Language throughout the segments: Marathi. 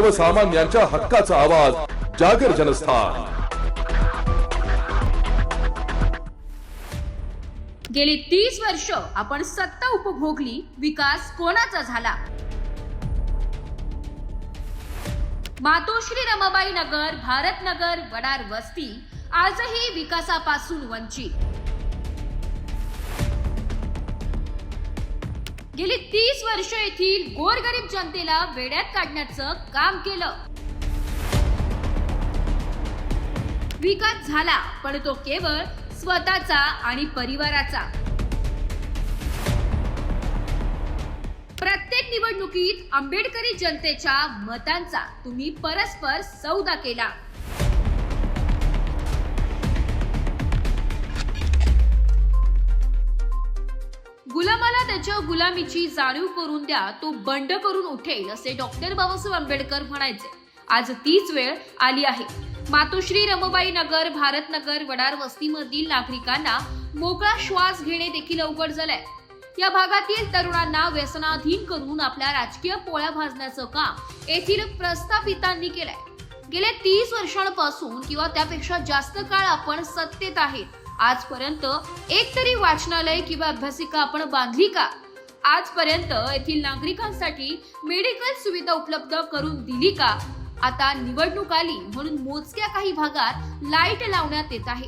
सर्वसामान्यांच्या हक्काचा आवाज जागर जनस्थान. गेली तीस वर्ष आपण सत्ता उपभोगली विकास कोणाचा झाला? मातोश्री रमाबाई नगर भारत नगर वडार वस्ती आजही विकासापासून वंचित. गेली तीस वर्ष येथील गोरगरीब जनतेला वेड्यात काढण्याचं काम केलं. विकास झाला पण तो केवळ स्वतःचा आणि परिवाराचा. प्रत्येक निवडणुकीत आंबेडकरी जनतेच्या मतांचा तुम्ही परस्पर सौदा केला. गुलामीची जाणीव करून द्या तो बंड करून उठेल असे डॉक्टर बाबासाहेब आंबेडकर म्हणायचे. आज तीच वेळ आली आहे. मातोश्री रमबाई नगर भारत नगर वडार वस्तीमधील नागरिकांना मोकळा श्वास घेणे देखील अवघड झालंय. या भागातील तरुणांना व्यसनाधीन करून आपल्या राजकीय पोळ्या भाजण्याचं काम येथील प्रस्थापितांनी केलंय. गेल्या तीस वर्षांपासून किंवा त्यापेक्षा जास्त काळ आपण सत्तेत आहेत. आजपर्यंत एक तरी वाचनालय किंवा अभ्यासिका आपण बांधली का? आजपर्यंत येथील नागरिकांसाठी मेडिकल सुविधा उपलब्ध करून दिली का? आता निवडणूक आली म्हणून मोजक्या काही भागात लाइट लावण्यात येत आहे.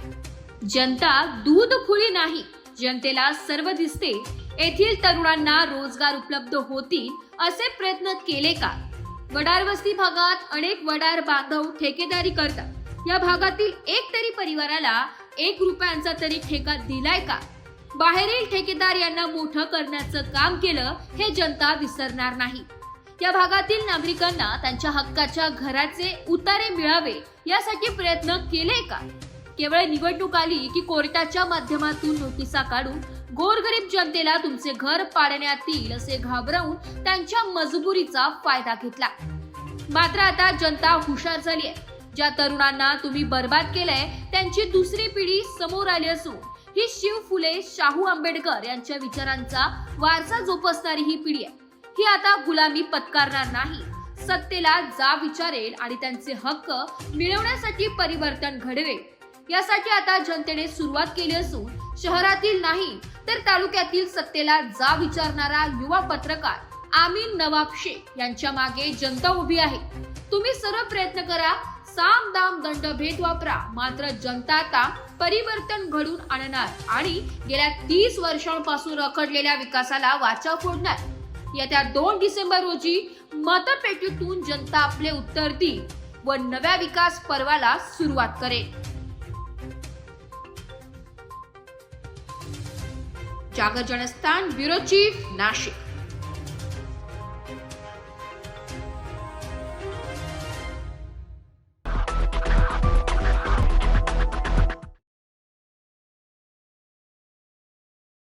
जनता दूध खुली नाही. जनतेला सर्व दिसते. येथील तरुणांना रोजगार उपलब्ध होतील असे प्रयत्न केले का? वडार वस्ती भागात अनेक वडार बांधव ठेकेदारी करतात. या भागातील एक तरी परिवाराला एक रुपयांचा तरी ठेका दिलाय का? बाहेरील ठेकेदार यांना मोठं करण्याचं काम केलं हे जनता विसरणार नाही. या भागातील नागरिकांना त्यांच्या हक्काच्या घराचे उतारे मिळावे यासाठी प्रयत्न केले का? केवळ निवडणूक आली की कोर्टाच्या माध्यमातून नोटिसा काढून गोरगरीब जनतेला तुमचे घर पाडण्यात येईल असे घाबरवून त्यांच्या मजबुरीचा फायदा घेतला. मात्र आता जनता हुशार झाली आहे. ज्या तरुणांना तुम्ही बर्बाद केलंय त्यांची दुसरी पिढी समोर आली असून ही शिव फुले शाहू आंबेडकर यांच्या विचारांचा वारसा जोपासणारी ही पिढी आहे. ही आता गुलामी पत्कारणार नाही. सत्तेला जा विचारेल आणि त्यांचे हक्क मिळवण्यासाठी परिवर्तन घडवेल यासाठी आता जनतेने सुरुवात केली असून शहरातील नाही तर तालुक्यातील सत्तेला जा विचारणारा युवा पत्रकार आमीन नवाब शेख यांच्या मागे जनता उभी आहे. तुम्ही सर्व प्रयत्न करा साम दाम दंड भेद वापरा. मात्र जनता आता परिवर्तन घडून आणणार आणि गेल्या तीस वर्षांपासून रखडलेल्या विकासाला वाचा फोडणार. येत्या दोन डिसेंबर रोजी मतपेटीतून जनता आपले उत्तर देईल व नव्या विकास पर्वाला सुरुवात करेल. जागर जनस्थान ब्युरो चीफ नाशिक.